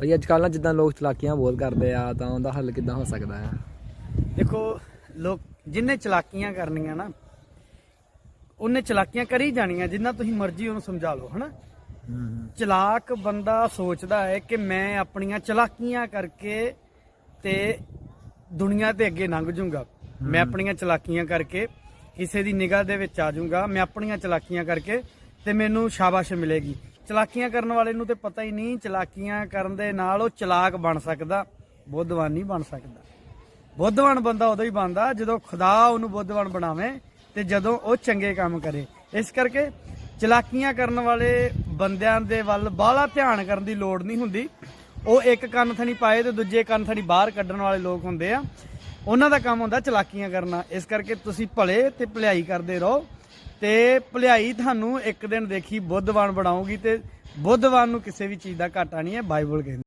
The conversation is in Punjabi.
ਭਾਈ ਅੱਜ ਕੱਲ੍ਹ ਨਾ ਜਿੱਦਾਂ ਲੋਕ ਚਲਾਕੀਆਂ ਬਹੁਤ ਕਰਦੇ ਆ, ਤਾਂ ਉਹਦਾ ਹੱਲ ਕਿੱਦਾਂ ਹੋ ਸਕਦਾ ਹੈ ਦੇਖੋ, ਲੋਕ ਜਿੰਨੇ ਚਲਾਕੀਆਂ ਕਰਨੀਆਂ ਨਾ, ਉਹਨੇ ਚਲਾਕੀਆਂ ਕਰੀ ਜਾਣੀਆਂ, ਜਿੰਨਾ ਤੁਸੀਂ ਮਰਜ਼ੀ ਉਹਨੂੰ ਸਮਝਾ ਲਓ, ਹਨਾ? ਚਲਾਕ ਬੰਦਾ ਸੋਚਦਾ ਹੈ ਕਿ ਮੈਂ ਆਪਣੀਆਂ ਚਲਾਕੀਆਂ ਕਰਕੇ ਤੇ ਦੁਨੀਆ ਤੇ ਅੱਗੇ ਲੰਘ ਜਾਊਂਗਾ। ਮੈਂ ਆਪਣੀਆਂ ਚਲਾਕੀਆਂ ਕਰਕੇ ਕਿਸੇ ਦੀ ਨਿਗਾਹ ਦੇ ਵਿੱਚ ਆ ਜਾਊਂਗਾ, ਮੈਂ ਆਪਣੀਆਂ ਚਲਾਕੀਆਂ ਕਰਕੇ ਤੇ ਮੈਨੂੰ ਸ਼ਾਬਾਸ਼ ਮਿਲੇਗੀ। ਚਲਾਕੀਆਂ ਕਰਨ ਵਾਲੇ ਨੂੰ ਤੇ ਪਤਾ ਹੀ ਨਹੀਂ ਚਲਾਕੀਆਂ ਕਰਨ ਦੇ ਨਾਲ ਉਹ ਚਲਾਕ ਬਣ ਸਕਦਾ, ਬੁੱਧਵਾਨ ਨਹੀਂ ਬਣ ਸਕਦਾ। ਬੁੱਧਵਾਨ ਬੰਦਾ ਉਦੋਂ ਹੀ ਬਣਦਾ ਜਦੋਂ ਖੁਦਾ ਉਹਨੂੰ ਬੁੱਧਵਾਨ ਬਣਾਵੇ ਤੇ ਜਦੋਂ ਉਹ ਚੰਗੇ ਕੰਮ ਕਰੇ। ਇਸ ਕਰਕੇ ਚਲਾਕੀਆਂ ਕਰਨ ਵਾਲੇ ਬੰਦਿਆਂ ਦੇ ਵੱਲ ਬਾਹਲਾ ਧਿਆਨ ਕਰਨ ਦੀ ਲੋੜ ਨਹੀਂ ਹੁੰਦੀ। ਉਹ ਇੱਕ ਕੰਨ ਥਣੀ ਪਾਏ ਤੇ ਦੂਜੇ ਕੰਨ ਥਣੀ ਬਾਹਰ ਕੱਢਣ ਵਾਲੇ ਲੋਕ ਹੁੰਦੇ ਆ। ਉਹਨਾਂ ਦਾ ਕੰਮ ਹੁੰਦਾ ਚਲਾਕੀਆਂ ਕਰਨਾ। ਇਸ ਕਰਕੇ ਤੁਸੀਂ ਭਲੇ ਤੇ ਭਲਾਈ ਕਰਦੇ ਰਹੋ। ਤੇ ਭਲਾਈ ਤੁਹਾਨੂੰ ਇੱਕ ਦਿਨ ਦੇਖੀ, ਬੁੱਧਵਾਨ ਬਣਾਉਗੀ ਤੇ ਬੁੱਧਵਾਨ ਨੂੰ ਕਿਸੇ ਵੀ ਚੀਜ਼ ਦਾ ਘਾਟਾ ਨਹੀਂ ਹੈ, ਬਾਈਬਲ ਕਹਿੰਦੀ